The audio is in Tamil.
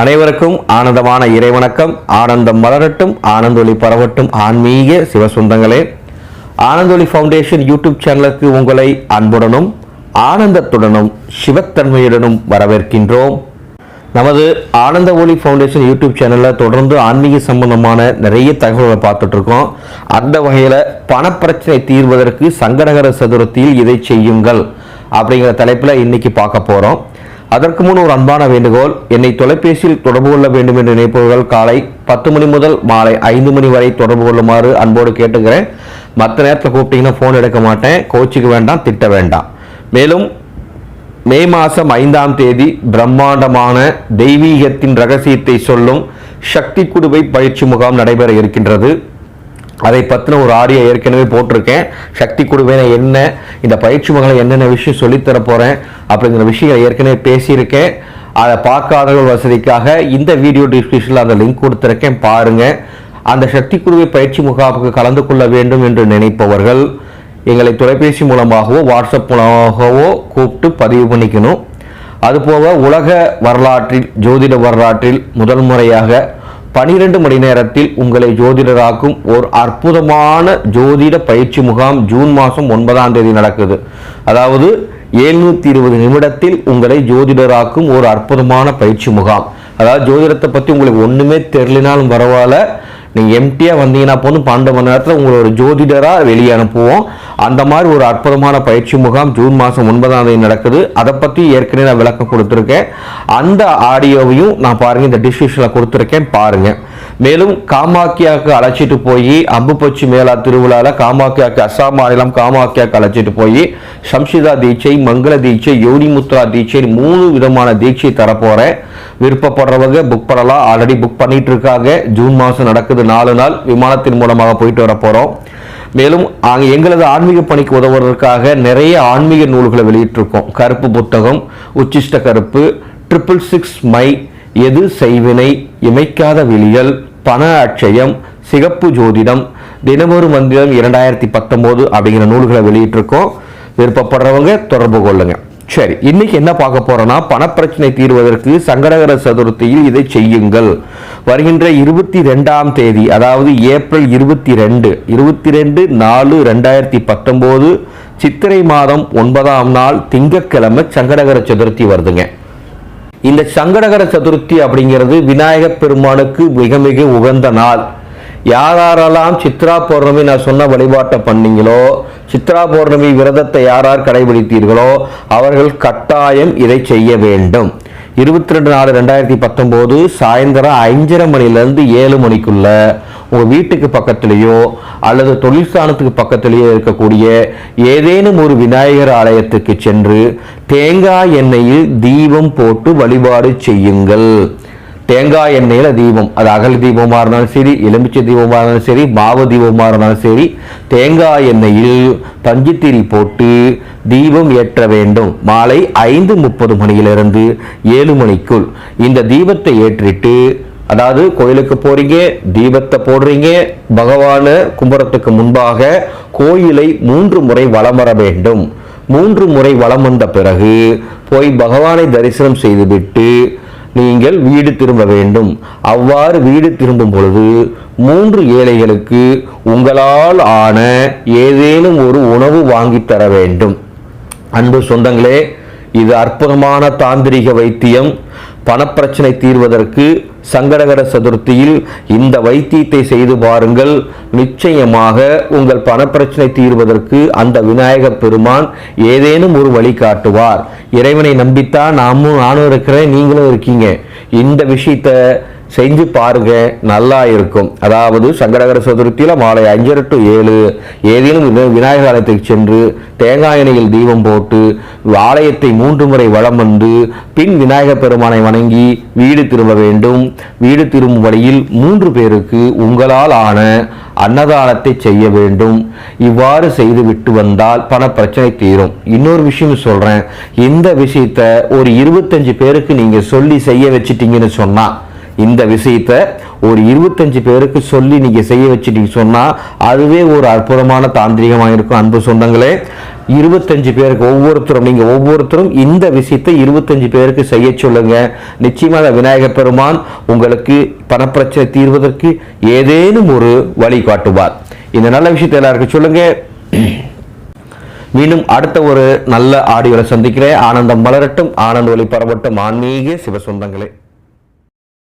அனைவருக்கும் ஆனந்தமான இறைவணக்கம். ஆனந்தம் மலரட்டும் ஆனந்தொலி பரவட்டும். ஆன்மீக சிவசுந்தங்களே ஆனந்தொலி ஃபவுண்டேஷன் யூடியூப் சேனலுக்கு உங்களை அன்புடனும் ஆனந்தத்துடனும் சிவத்தன்மையுடனும் வரவேற்கின்றோம். நமது ஆனந்த ஒளி ஃபவுண்டேஷன் யூடியூப் சேனலில் தொடர்ந்து ஆன்மீக சம்பந்தமான நிறைய தகவல்களை பார்த்துட்ருக்கோம். அந்த வகையில் பணப்பிரச்சனை தீர்வதற்கு சங்கடகர சதுரத்தில் இதை செய்யுங்கள் அப்படிங்கிற தலைப்பில் இன்றைக்கி பார்க்க போகிறோம் அதற்கு முன் ஒரு அன்பான வேண்டுகோள் என்னை தொலைபேசியில் தொடர்பு கொள்ள வேண்டும் என்று நினைப்பவர்கள் காலை பத்து மணி முதல் மாலை ஐந்து மணி வரை தொடர்பு கொள்ளுமாறு அன்போடு கேட்டுக்கிறேன். மற்ற நேரத்தில் கூப்பிட்டீங்கன்னா ஃபோன் எடுக்க மாட்டேன். கோச்சிக்க வேண்டாம் திட்ட வேண்டாம். மேலும் மே மாதம் ஐந்தாம் தேதி பிரம்மாண்டமான தெய்வீகத்தின் ரகசியத்தை சொல்லும் சக்தி குடுவை பயிற்சி முகாம் நடைபெற இருக்கின்றது. அதை பற்றின ஒரு ஆடியோ ஏற்கனவே போட்டிருக்கேன். சக்தி குடுவேன என்ன இந்த பயிற்சி முகாமில் என்னென்ன விஷயம் சொல்லித்தர போகிறேன் அப்படிங்கிற விஷயங்களை ஏற்கனவே பேசியிருக்கேன். அதை பார்க்காதவர்கள் வசதிக்காக இந்த வீடியோ டிஸ்கிரிப்ஷனில் அந்த லிங்க் கொடுத்துருக்கேன். பாருங்கள் அந்த சக்தி குருவை பயிற்சி முகாமுக்கு கலந்து கொள்ள வேண்டும் என்று நினைப்பவர்கள் எங்களை தொலைபேசி மூலமாகவோ வாட்ஸ்அப் மூலமாகவோ கூப்பிட்டு பதிவு பண்ணிக்கணும். அதுபோக உலக வரலாற்றில் ஜோதிட வரலாற்றில் முதல் முறையாக பனிரெண்டு மணி நேரத்தில் உங்களை ஜோதிடராக்கும் ஒரு அற்புதமான ஜோதிட பயிற்சி முகாம் ஜூன் மாதம் ஒன்பதாம் தேதி நடக்குது. அதாவது எழுநூத்தி இருபது நிமிடத்தில் உங்களை ஜோதிடராக்கும் ஒரு அற்புதமான பயிற்சி முகாம். அதாவது ஜோதிடத்தை பற்றி உங்களுக்கு ஒன்றுமே தெரியலினாலும் பரவாயில்ல. நீங்கள் எம்டியாக வந்தீங்கன்னா போதும். பன்னெண்டு மணி நேரத்தில் உங்களை ஒரு ஜோதிடராக வெளியே அனுப்புவோம். அந்த மாதிரி ஒரு அற்புதமான பயிற்சி முகாம் ஜூன் மாதம் ஒன்பதாம் தேதி நடக்குது. அதை பற்றி ஏற்கனவே நான் விளக்கம் கொடுத்துருக்கேன். அந்த ஆடியோவையும் நான் பாருங்கள் இந்த டிஸ்கிரிப்ஷனில் கொடுத்துருக்கேன். பாருங்கள் மேலும் காமாக்கியாவுக்கு அழைச்சிட்டு போய் அம்புப்பச்சி மேளா திருவிழாவில் காமாக்கியாவுக்கு அஸ்ஸாம் மாநிலம் காமாக்கியாவுக்கு அழைச்சிட்டு போய் சம்ஷிதா தீட்சை மங்கள தீட்சை யோனிமுத்ரா தீட்சை மூணு விதமான தீட்சை தரப்போகிறேன் விருப்பப்படுறவங்க புக் பண்ணலாம். ஆல்ரெடி புக் பண்ணிட்டு இருக்காங்க ஜூன் மாதம் நடக்குது. நாலு நாள் விமானத்தின் மூலமாக போயிட்டு வர போகிறோம் மேலும் அங்கே எங்களது ஆன்மீக பணிக்கு உதவுவதற்காக நிறைய ஆன்மீக நூல்களை வெளியிட்டிருக்கோம். கருப்பு புத்தகம் உச்சிஷ்ட கருப்பு ட்ரிபிள் சிக்ஸ் மை எது செய்வினை இமைக்காத விழிகள் பண அட்சயம் சிகப்பு ஜோதிடம் தினமொரு மந்திரம் இரண்டாயிரத்தி பத்தொம்போது அப்படிங்கிற நூல்களை வெளியிட்டிருக்கோம். விருப்பப்படுறவங்க தொடர்பு கொள்ளுங்க. சரி இன்னைக்கு என்ன பார்க்க போறோம்னா பணப்பிரச்சனை தீர்வதற்கு சங்கடகர சதுர்த்தியில் இதை செய்யுங்கள். வருகின்ற இருபத்தி ரெண்டாம் தேதி அதாவது ஏப்ரல் இருபத்தி ரெண்டு இருபத்தி ரெண்டு நாலு ரெண்டாயிரத்தி பத்தொம்போது சித்திரை மாதம் ஒன்பதாம் நாள் திங்கட்கிழமை சங்கடகர சதுர்த்தி வருதுங்க. இந்த சங்கடகர சதுர்த்தி அப்படிங்கிறது விநாயகப் பெருமானுக்கு மிக மிக உகந்த நாள். யாரெல்லாம் சித்ரா பௌர்ணமி நான் சொன்ன வழிபாட்டை பண்ணீங்களோ சித்ரா பௌர்ணமி விரதத்தை யாரார் கடைபிடித்தீர்களோ அவர்கள் கட்டாயம் இதை செய்ய வேண்டும். இருபத்தி ரெண்டு நாலு ரெண்டாயிரத்தி பத்தொம்போது சாயந்தரம் அஞ்சரை மணிலேருந்து ஏழு மணிக்குள்ள உங்கள் வீட்டுக்கு பக்கத்துலேயோ அல்லது தொழிற்சாலத்துக்கு பக்கத்துலேயோ இருக்கக்கூடிய ஏதேனும் ஒரு விநாயகர் ஆலயத்துக்கு சென்று தேங்காய் எண்ணெயில் தீபம் போட்டு வழிபாடு செய்யுங்கள். தேங்காய் எண்ணெயில் தீபம். அது அகல் தீபமாக இருந்தாலும் சரி எலுமிச்சை தீபமாக இருந்தாலும் சரி மாவு தீபமாக இருந்தாலும் சரி தேங்காய் எண்ணெயில் பஞ்சுத்திரி போட்டு தீபம் ஏற்ற வேண்டும். மாலை ஐந்து முப்பது மணியிலிருந்து ஏழு மணிக்குள். இந்த தீபத்தை ஏற்றிட்டு அதாவது கோயிலுக்கு போறீங்க தீபத்தை போடுறீங்க பகவான கும்புறத்துக்கு முன்பாக கோயிலை மூன்று முறை வலம் வர வேண்டும். மூன்று முறை வலம் வந்த பிறகு போய் பகவானை தரிசனம் செய்துவிட்டு நீங்கள் வீடு திரும்ப வேண்டும். அவ்வாறு வீடு திரும்பும் பொழுது மூன்று ஏழைகளுக்கு உங்களால் ஆன ஏதேனும் ஒரு உணவு வாங்கித் தர வேண்டும். அன்பு சொந்தங்களே இது அற்புதமான தாந்திரிக வைத்தியம். பணப்பிரச்சனை தீர்வதற்கு சங்கடகர சதுர்த்தியில் இந்த வைத்தியத்தை செய்து பாருங்கள். நிச்சயமாக உங்கள் பணப்பிரச்சனை தீர்வதற்கு அந்த விநாயகப் பெருமான் ஏதேனும் ஒரு வழி காட்டுவார். இறைவனை நம்பித்தான் நாமும் நானும் இருக்கிறேன் நீங்களும் இருக்கீங்க. இந்த விஷயத்த செஞ்சு பாருங்க நல்லா இருக்கும். அதாவது சங்கடகர சதுர்த்தியில மாலை அஞ்சரை டு ஏழு ஏதேனும் விநாயகர் ஆலயத்துக்கு சென்று தேங்காய் எண்ணெயில் தீபம் போட்டு ஆலயத்தை மூன்று முறை வலம் வந்து பின் விநாயகர் பெருமானை வணங்கி வீடு திரும்ப வேண்டும். வீடு திரும்பும் வழியில் மூன்று பேருக்கு உங்களால் ஆன அன்னதானத்தை செய்ய வேண்டும். இவ்வாறு செய்து விட்டு வந்தால் பண பிரச்சனை தீரும். இன்னொரு விஷயம் சொல்கிறேன் இந்த விஷயத்த ஒரு இருபத்தஞ்சு பேருக்கு நீங்கள் சொல்லி செய்ய வச்சிட்டீங்கன்னு சொன்னா இந்த விஷயத்த ஒரு இருபத்தஞ்சு பேருக்கு சொல்லி நீங்க செய்ய வச்சுட்டீங்க சொன்னா அதுவே ஒரு அற்புதமான தாந்திரிகமாக இருக்கும் அன்பு சொந்தங்களே இருபத்தஞ்சு பேருக்கு ஒவ்வொருத்தரும் நீங்க ஒவ்வொருத்தரும் இந்த விஷயத்தை இருபத்தஞ்சு பேருக்கு செய்ய சொல்லுங்க. நிச்சயமாக விநாயகர் பெருமான் உங்களுக்கு பணப்பிரச்சனை தீர்வதற்கு ஏதேனும் ஒரு வழி காட்டுவார். இந்த நல்ல விஷயத்தை எல்லாருக்கும் சொல்லுங்க. மீண்டும் அடுத்த ஒரு நல்ல ஆடியோவில் சந்திக்கிறேன். ஆனந்தம் மலரட்டும் ஆனந்த ஒளி பரவட்டும். ஆன்மீக சிவசொந்தங்களே